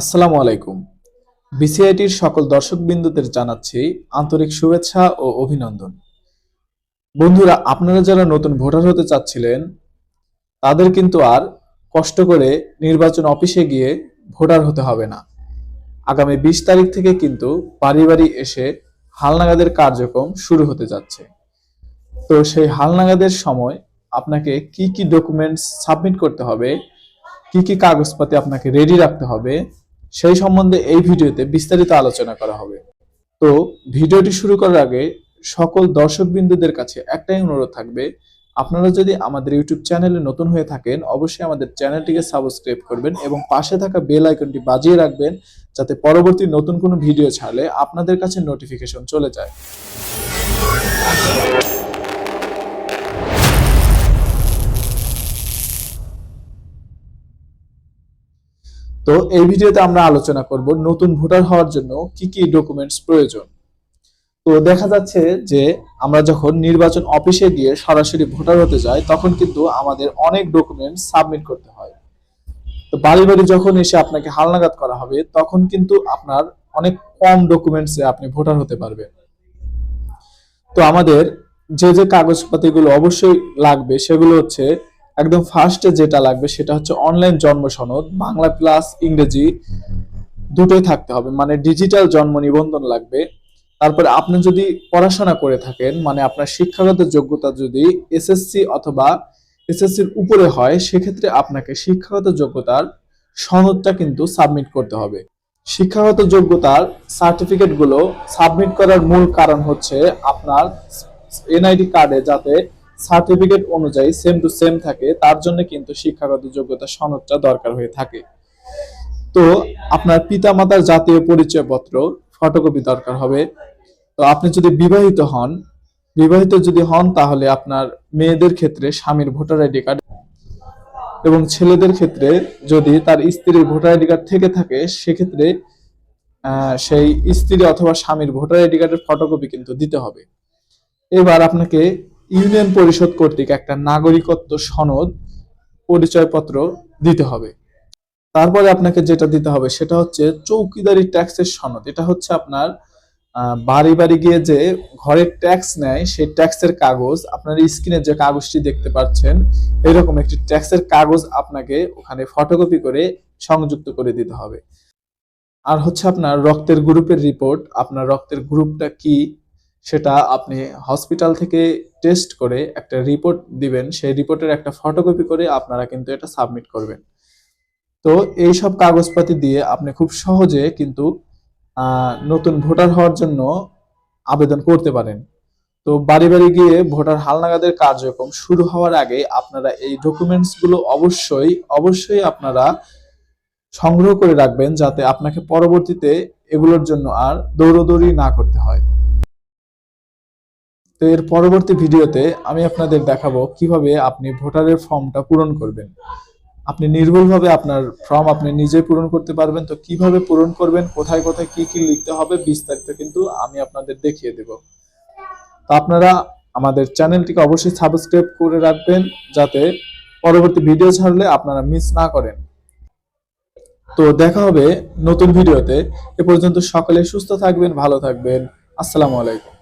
আসসালামু আলাইকুম। বিসিআইটির সকল দর্শকবৃন্দদের জানাচ্ছি আন্তরিক শুভেচ্ছা ও অভিনন্দন। বন্ধুরা, আপনারা যারা নতুন ভোটার হতে চাচ্ছিলেন, তাদের কিন্তু আর কষ্ট করে নির্বাচন অফিসে গিয়ে ভোটার হতে হবে না। আগামী বিশ তারিখ থেকে কিন্তু বাড়ি বাড়ি এসে হালনাগাদের কার্যক্রম শুরু হতে যাচ্ছে। তো সেই হালনাগাদের সময় আপনাকে কি কি ডকুমেন্টস সাবমিট করতে হবে, কি কি কাগজপাতি আপনাকে রেডি রাখতে হবে সেই সম্বন্ধে এই ভিডিওতে বিস্তারিত আলোচনা করা হবে। তো ভিডিওটি শুরু করার আগে সকল দর্শকবৃন্দুদের কাছে একটাই অনুরোধ থাকবে, আপনারা যদি আমাদের ইউটিউব চ্যানেলে নতুন হয়ে থাকেন, অবশ্যই আমাদের চ্যানেলটিকে সাবস্ক্রাইব করবেন এবং পাশে থাকা বেল আইকনটি বাজিয়ে রাখবেন যাতে পরবর্তী নতুন কোনো ভিডিও ছাড়লে আপনাদের কাছে নোটিফিকেশন চলে যায়। তো এই ভিডিওতে আমরা আলোচনা করব নতুন ভোটার হওয়ার জন্য কি কি ডকুমেন্টস প্রয়োজন। তো দেখা যাচ্ছে যে আমরা যখন নির্বাচন অফিসে গিয়ে সরাসরি ভোটার হতে যাই, তখন কিন্তু আমাদের অনেক ডকুমেন্টস সাবমিট করতে হয়। তো বাড়ি বাড়ি যখন এসে আপনাকে হালনাগাদ করা হবে, তখন কিন্তু আপনার অনেক কম ডকুমেন্টসে আপনি ভোটার হতে পারবেন। তো আমাদের যে যে কাগজপাতিগুলো অবশ্যই লাগবে, সেগুলো হচ্ছে একদম ফার্স্টে যেটা লাগবে সেটা হচ্ছে অনলাইন জন্ম সনদ, বাংলা প্লাস ইংরেজি দুটোই থাকতে হবে। মানে ডিজিটাল জন্ম নিবন্ধন লাগবে। তারপরে আপনি যদি পড়াশোনা করে থাকেন মানে আপনার শিক্ষাগত যোগ্যতা যদি এসএসসি অথবা এসএসসির উপরে হয়, সেক্ষেত্রে আপনাকে শিক্ষাগত যোগ্যতার সনদটা কিন্তু সাবমিট করতে হবে। শিক্ষাগত যোগ্যতার সার্টিফিকেটগুলো সাবমিট করার মূল কারণ হচ্ছে আপনার এনআইডি কার্ডে যাতে সার্টিফিকেট অনুযায়ী সেম টু সেম থাকে, তার জন্য কিন্তু শিক্ষাগত যোগ্যতা সনদটা দরকার হয়ে থাকে। তো আপনার পিতামাতার জাতীয় পরিচয়পত্র ফটোকপি দরকার হবে। তো আপনি যদি বিবাহিত হন, বিবাহিত যদি হন, তাহলে আপনার মেয়েদের ক্ষেত্রে স্বামীর ভোটার আইডি কার্ড এবং ছেলেদের ক্ষেত্রে যদি তার স্ত্রীর ভোটার আইডি কার্ড থেকে থাকে, সেক্ষেত্রে সেই স্ত্রী অথবা স্বামীর ভোটার আইডি কার্ডের ফটোকপি কিন্তু দিতে হবে। এবার আপনাকে ইউনিয়ন পরিষদ কর্তৃক একটা নাগরিকত্ব সনদ পরিচয়পত্র দিতে হবে। তারপরে আপনাকে যেটা দিতে হবে সেটা হচ্ছে চৌকিদারি ট্যাক্সের সনদ। এটা হচ্ছে আপনার বাড়ি বাড়ি গিয়ে যে ঘরের ট্যাক্স নেয়, সেই ট্যাক্সের কাগজ, আপনার স্ক্রিনে যে কাগজটি দেখতে পাচ্ছেন, এরকম একটি ট্যাক্সের কাগজ আপনাকে ওখানে ফটোকপি করে সংযুক্ত করে দিতে হবে। আর হচ্ছে আপনার রক্তের গ্রুপের রিপোর্ট আপনার রক্তের গ্রুপটা কি সেটা আপনি হসপিটাল থেকে টেস্ট করে একটা রিপোর্ট দিবেন, সেই রিপোর্টের একটা ফটোকপি করে আপনারা কিন্তু এটা সাবমিট করবেন। তো এই সব কাগজপাতি দিয়ে আপনি খুব সহজে কিন্তু নতুন ভোটার হওয়ার জন্য আবেদন করতে পারেন। তো বাড়ি বাড়ি গিয়ে ভোটার হালনাগাদের কার্যক্রম শুরু হওয়ার আগে আপনারা এই ডকুমেন্টসগুলো অবশ্যই অবশ্যই আপনারা সংগ্রহ করে রাখবেন যাতে আপনাকে পরবর্তীতে এগুলোর জন্য আর দৌড়দৌড়ি না করতে হয়। তো এর পরবর্তী ভিডিওতে আমি আপনাদের দেখাবো কীভাবে আপনি ভোটারের ফর্মটা পূরণ করবেন। আপনি নির্ভুলভাবে আপনার ফর্ম আপনি নিজেই পূরণ করতে পারবেন। তো কীভাবে পূরণ করবেন, কোথায় কোথায় কি কি লিখতে হবে বিস্তারিত কিন্তু আমি আপনাদের দেখিয়ে দেব। তো আপনারা আমাদের চ্যানেলটিকে অবশ্যই সাবস্ক্রাইব করে রাখবেন যাতে পরবর্তী ভিডিও ছাড়লে আপনারা মিস না করেন। তো দেখা হবে নতুন ভিডিওতে। এ পর্যন্ত সকলে সুস্থ থাকবেন, ভালো থাকবেন। আসসালামু আলাইকুম।